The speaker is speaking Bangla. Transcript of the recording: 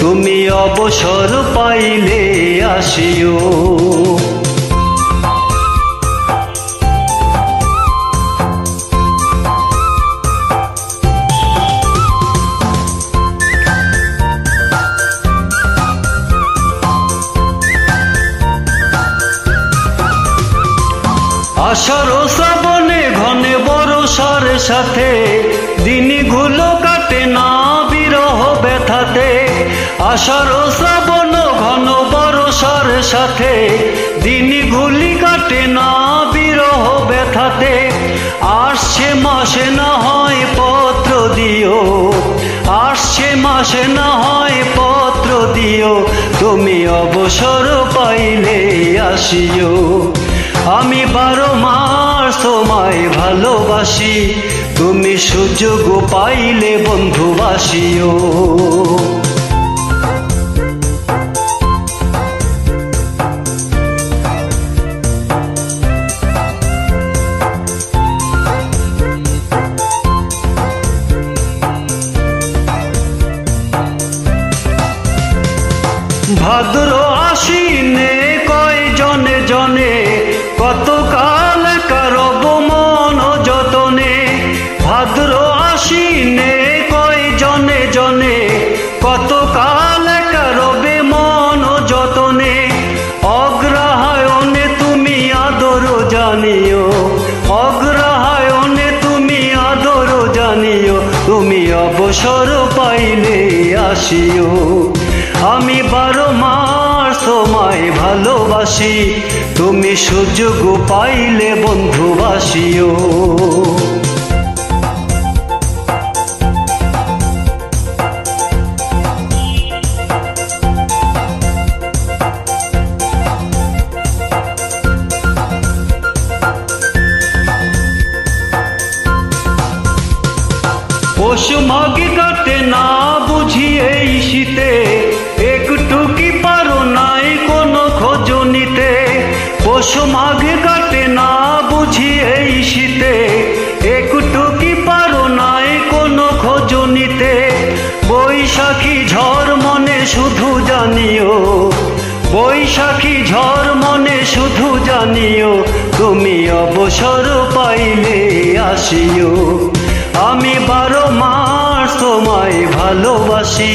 তুমি অবসর পাইলে আসিও। আষাঢ় শ্রাবণে ঘনে বরসার সাথে দিনগুলো আষাঢ় শ্রাবণ ঘন বরসার সাথে, দিন দিনগুলি কাটে না বিরহ ব্যথাতে। আসছে মাসে না হয় পত্র দিও, আসছে মাসে না হয় পত্র দিও, তুমি অবসর পাইলে আসিও। আমি বারো মাস তোমায় ভালোবাসি, তুমি সুযোগ পাইলে বন্ধুবাসিও। ভাদ্র আশ্বিনে কয় জনে? জনে কত কাল করব মন যতনে? ভাদ্র আশ্বিনে কয় জনে? জনে কত কাল করবে মন যতনে? অগ্রহায়ণে তুমি আদর জানিও। অগ্রহায়ণে তুমি আদর জানিও। তুমি অবসর পাইলে আসিও। আমি বারো মাস তোমায় ভালোবাসি। তুমি সুযোগ পাইলে বন্ধুবাসিও। পশু মাঘে কাটে না বুঝি এই শীতে। পৌষ মাঘে কাটে না বুঝি এই শীতে। একটু কি পারো নাই কোনো খোঁজ নিতে। বৈশাখী ঝড় মনে শুধু জানিও। বৈশাখী ঝড় মনে শুধু জানিও, তুমি অবসর পাইলে আসিও। আমি বারো মাস তোমায় ভালোবাসি